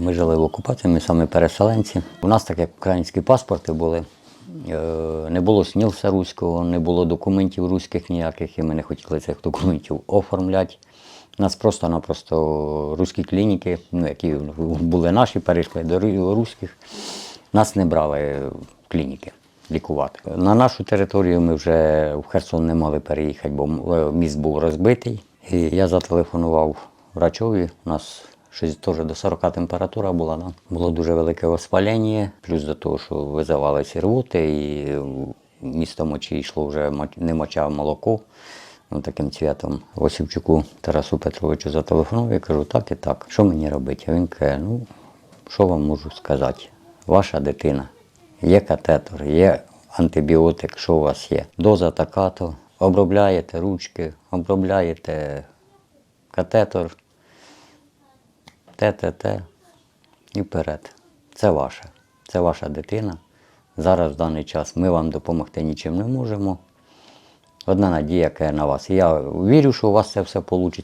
Ми жили в окупації, ми самі переселенці. У нас так як українські паспорти були. е, Не було снілса руського, не було документів руських ніяких, і ми не хотіли цих документів оформляти. Нас просто-напросто руські клініки, ну, які були наші, перейшли до ру- руських, нас не брали в клініки лікувати. На нашу територію ми вже в Херсон не могли переїхати, бо е, міст був розбитий. І я зателефонував врачові. У нас щось теж до 40 температура була. Да? Було дуже велике воспалення, плюс до того, що визивалися рвоти, і місто мочі йшло вже не моча, а молоко. Ну, таким цвітом Васильчуку Тарасу Петровичу зателефонував і кажу, так і так, що мені робити? А він каже, ну, що вам можу сказати? Ваша дитина, є катетер, є антибіотик, що у вас є. Доза така, то обробляєте ручки, обробляєте катетер, ТТТ і вперед. Це ваше. Це ваша дитина. Зараз в даний час ми вам допомогти нічим не можемо. Одна надія, яка на вас. Я вірю, що у вас це все вийде.